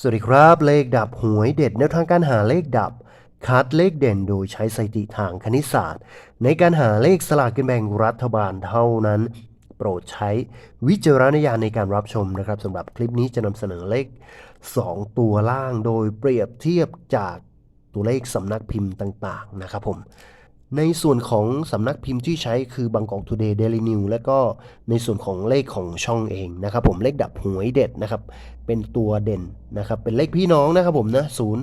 สวัสดีครับเลขดับหวยเด็ดแนวทางการหาเลขดับ คัดเลขเด่นโดยใช้สถิติทางคณิตศาสตร์ ในการหาเลขสลากกินแบ่งรัฐบาลเท่านั้น โปรดใช้วิจารณญาณในการรับชมนะครับสำหรับคลิปนี้จะนำเสนอเลข 2 ตัวล่างโดยเปรียบเทียบจากตัวเลขสำนักพิมพ์ต่าง ๆ นะครับผม ในส่วนของสำนักพิมพ์ที่ใช้คือบางกอกทูเดย์เดลินิวและก็ในส่วนของเลขของช่องเองนะครับผมเลขดับหวยเด็ดนะครับ เป็นตัวเด่นนะครับ เป็นเลขพี่น้องนะครับผมนะศูนย์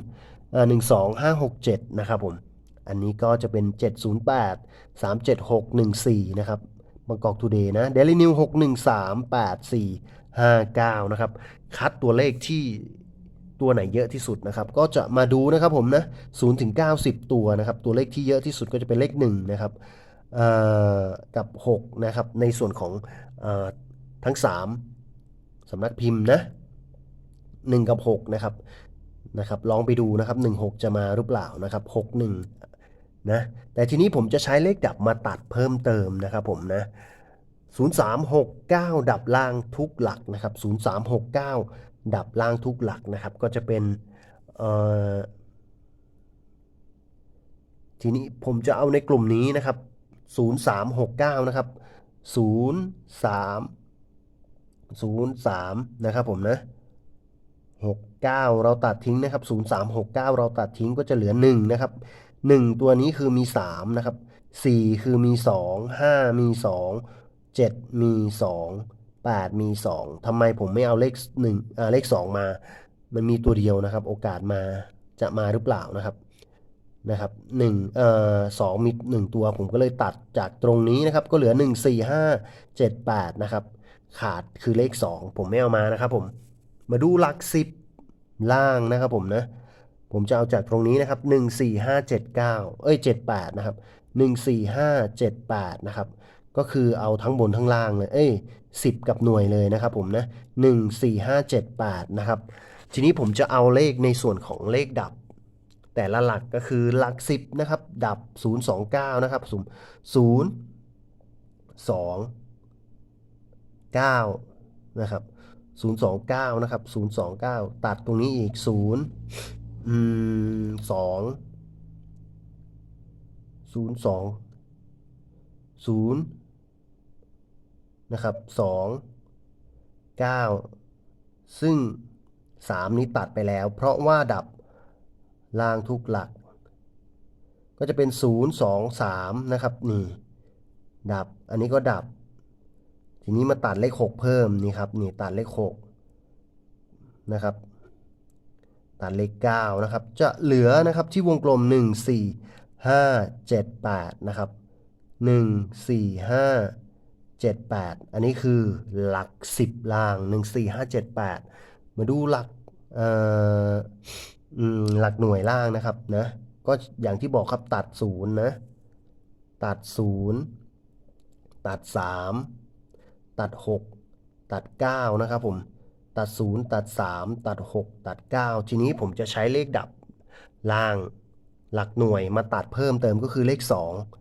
หนึ่งสองห้าหกเจ็ดนะครับผม อันนี้ก็จะเป็น708 37614นะครับบางกอกทูเดย์นะเดลินิว613 8459นะครับ คัดตัวเลขที่ ตัวไหนเยอะที่สุดนะครับ ก็จะมาดูนะครับผมนะ0ถึง90ตัวนะครับ ตัวเลขที่เยอะที่สุดก็จะเป็นเลข1นะครับกับ6นะครับ ในส่วนของออทั้ง 3สำนักพิมพ์นะ1กับ6นะครับนะครับ ลองไปดูนะครับ 16 จะมาหรือเปล่านะครับ61นะแต่ทีนี้ผมจะใช้เลขดับมาตัดเพิ่มเติมนะครับผมนะ 0369 ดับล่างทุกหลักนะครับ0369 ดับล่างทุกหลักนะครับ ก็จะเป็นทีนี้ผมจะเอาในกลุ่มนี้นะครับ 0369 นะครับ 03 03 นะครับผมนะ 69 เราตัดทิ้งนะครับ 0369 เราตัดทิ้งก็จะเหลือ 1 นะครับ 1 ตัวนี้คือมี 3 นะครับ 4 คือมี 2 5 มี 2 7 มี 2 8 มี 2ทำไมผมไม่เอาเลข1อ่าเลข 2 มา มันมีตัวเดียวนะครับ โอกาสมาจะมาหรือเปล่านะครับนะครับ1เอ่อ2มี1ตัวผมก็เลยตัดจากตรงนี้นะครับ ก็เหลือ1 4 5 7 8นะครับ ขาดคือเลข2ผมไม่เอามานะครับ ผมมาดูหลัก10ล่างนะครับผมนะผมจะเอาจากตรงนี้นะครับ1 4 5 7 9เอ้ย78นะครับ1 4 5 7 8นะครับ ก็คือเอาทั้งบนทั้งล่างเลย เอ้ย10กับหน่วยเลยนะครับผมนะ1 4 5 7 8นะครับ ทีนี้ผมจะเอาเลขในส่วนของเลขดับ แต่ละหลักก็คือหลัก10นะครับ ดับ0 2 9นะครับ0 0 2 9นะครับ029นะครับ029ตัดตรงนี้อีก0อืม2 0 2 0น นะครับ2 9ซึ่ง3นี้ตัดไปแล้ว เพราะว่าดับล่างทุกหลัก ก็จะเป็น0 2 3นะครับนี่ดับอันนี้ก็ดับ ทีนี้มาตัดเลข6เพิ่มนี่ครับนี่ตัดเลข6นะครับตัดเลข9นะครับ จะเหลือนะครับที่วงกลม 1 4 5 7 8 นะครับ 1 4 5 7 8 อันนี้คือหลัก 10 ล่าง 1 4 5 7 8 มาดูหลักเอ่ออืมหลักหน่วยล่างนะครับนะก็อย่างที่บอกครับตัด0นะ ตัด0ตัด 3 ตัด 6 ตัด 9 นะครับผม ตัด 0 ตัด 3 ตัด 6 ตัด 9 ทีนี้ผมจะใช้เลขดับล่างหลักหน่วยมาตัดเพิ่มเติมก็คือเลข 2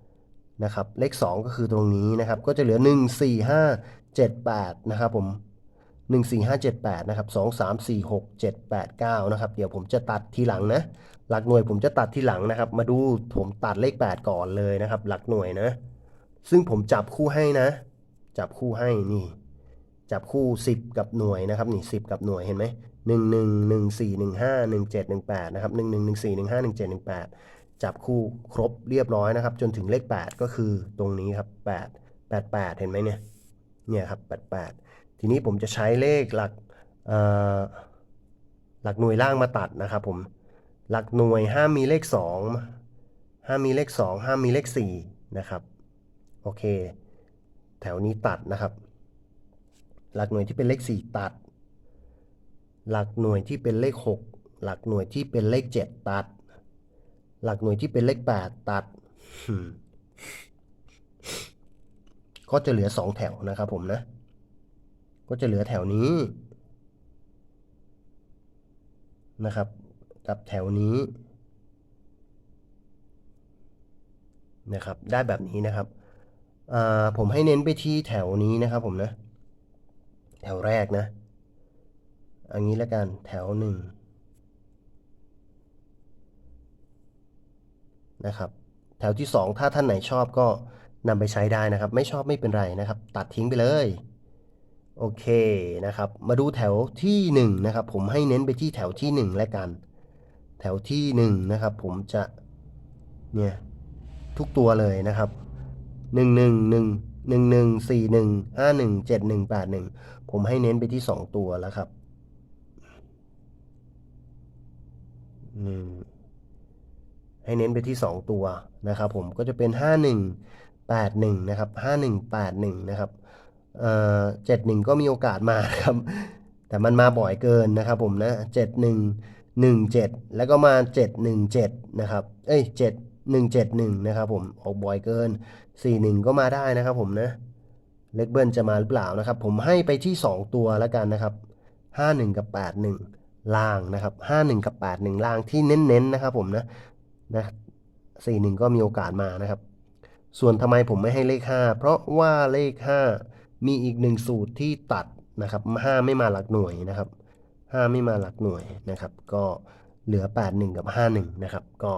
นะครับเลข 2 ก็คือตรงนี้นะครับ ก็จะเหลือ 1 4 5 7 8 นะครับผม1 4 5 7 8 นะครับ 2 3 4 6 7 8 9 นะครับ เดี๋ยวผมจะตัดทีหลังนะ หลักหน่วยผมจะตัดทีหลังนะครับ มาดูผมตัดเลข 8 ก่อนเลยนะครับ หลักหน่วยนะ ซึ่งผมจับคู่ให้นะ จับคู่ให้นี่ จับคู่ 10 กับหน่วยนะครับ นี่ 10 กับหน่วยเห็นไหม1 1 1 4 1 5 1 7 1 8 นะครับ 1 1 1 4 1 5 1 7 1 8 จับคู่ครบเรียบร้อยนะครับ จนถึงเลข 8 ก็คือตรงนี้ครับ 8 8 8 เห็นไหมเนี่ยเนี่ยครับ 88 ทีนี้ผมจะใช้เลขหลักหลักหน่วยล่างมาตัดนะครับผมหลักหน่วยห้ามมีเลข 2 ห้ามมีเลข 2 ห้ามมีเลข 4 นะครับโอเค แถวนี้ตัดนะครับ หลักหน่วยที่เป็นเลข 4 ตัด หลักหน่วยที่เป็นเลข 6 หลักหน่วยที่เป็นเลข 7 ตัด หลักหน่วยที่เป็นเลข8ตัด ก็จะเหลือ2แถวนะครับผมนะ ก็จะเหลือแถวนี้นะครับ กับแถวนี้นะครับ ได้แบบนี้นะครับผมให้เน้นไปที่แถวนี้นะครับผมนะ แถวแรกนะ อันนี้แล้วกันแถวหนึ่ง นะครับ แถวที่ 2 ถ้าท่านไหนชอบก็นำไปใช้ได้นะครับ ไม่ชอบไม่เป็นไรนะครับ ตัดทิ้งไปเลย โอเคนะครับ มาดูแถวที่1นะครับ ผมให้เน้นไปที่แถวที่ 1 แล้วกัน แถวที่ 1 นะครับ ผมจะเนี่ยทุกตัวเลยนะครับ 1 1 1 1 1 4 1 5 1 7 1 8 1 ผมให้เน้นไปที่ 2 ตัวแล้วครับอืม ให้เน้นไปที่ 2 ตัวนะครับผมก็จะเป็น 5181 นะครับ 5181 นะครับเอ่อ71 ก็มีโอกาสมาครับ แต่มันมาบ่อยเกินนะครับผมนะ 7117 แล้วก็มา 717 นะครับ เอ้ย 7171 นะครับผมออกบ่อยเกิน 41 ก็มาได้นะครับผมนะเล็กเบิ้ลจะมาหรือเปล่านะครับ ผมให้ไปที่ 2 ตัวแล้วกันนะครับ 51 กับ 81 ล่างนะครับ 51 กับ 81 ล่างที่เน้นๆนะครับผมนะ นะสี่หนึ่งก็มีโอกาสมานะครับ ส่วนทำไมผมไม่ให้เลข 5 เพราะว่าเลข 5 มีอีกหนึ่งสูตรที่ตัดนะครับ5ไม่มาหลักหน่วยนะครับ 5 ไม่มาหลักหน่วยนะครับ ก็เหลือ 81 กับ 51 นะครับ ก็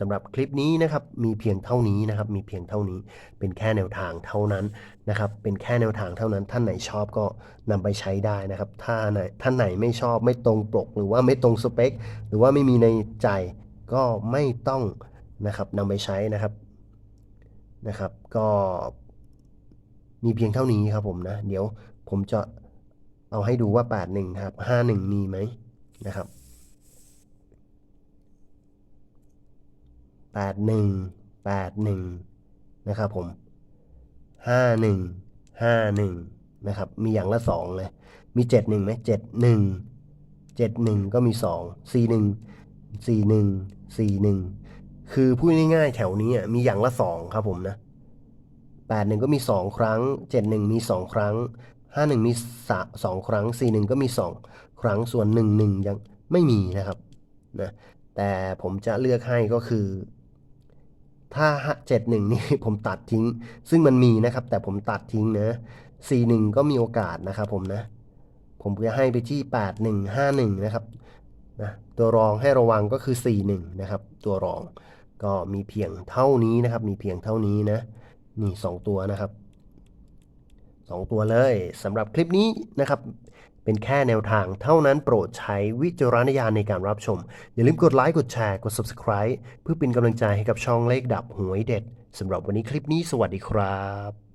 สำหรับคลิปนี้นะครับมีเพียงเท่านี้นะครับ มีเพียงเท่านี้เป็นแค่แนวทางเท่านั้นนะครับ เป็นแค่แนวทางเท่านั้น ท่านไหนชอบก็นำไปใช้ได้นะครับ ถ้าไหนท่านไหนไม่ชอบไม่ตรงปก หรือว่าไม่ตรงสเปค หรือว่าไม่มีในใจ ก็ไม่ต้องนะครับนำไปใช้นะครับนะครับ ก็มีเพียงเท่านี้ครับผมนะ เดี๋ยวผมจะเอาให้ดูว่า 81ครับ51 มีไหมนะครับ 81 81 นะครับผม 51 51 นะครับ มีอย่างละ 2 เลย มี 71ไหม71 71 ก็มี 2 41 41 41 คือพูดง่ายๆแถวนี้มีอย่างละ 2 ครับผมนะ 81 ก็มี 2 ครั้ง 71 มี 2 ครั้ง 51 มีสองครั้ง 41 ก็มี 2 ครั้งส่วน 11 ยังไม่มีนะครับนะแต่ผมจะเลือกให้ก็คือ ถ้า 71 นี่ผมตัดทิ้ง ซึ่งมันมีนะครับ แต่ผมตัดทิ้งนะ 41 ก็มีโอกาสนะครับผมนะผมจะให้ไปที่ 8151 นะครับ นะตัวรองให้ระวังก็คือ 41 นะครับ ตัวรองก็มีเพียงเท่านี้นะครับ มีเพียงเท่านี้นะ นี่ 2 ตัวนะครับ 2 ตัวเลยสำหรับคลิปนี้นะครับ เป็นแค่แนวทางเท่านั้นโปรดใช้วิจารณญาณในการรับชม อย่าลืมกดไลค์ กดแชร์ กด Subscribe เพื่อเป็นกำลังใจให้กับช่องเลขดับหวยเด็ดสำหรับวันนี้คลิปนี้สวัสดีครับ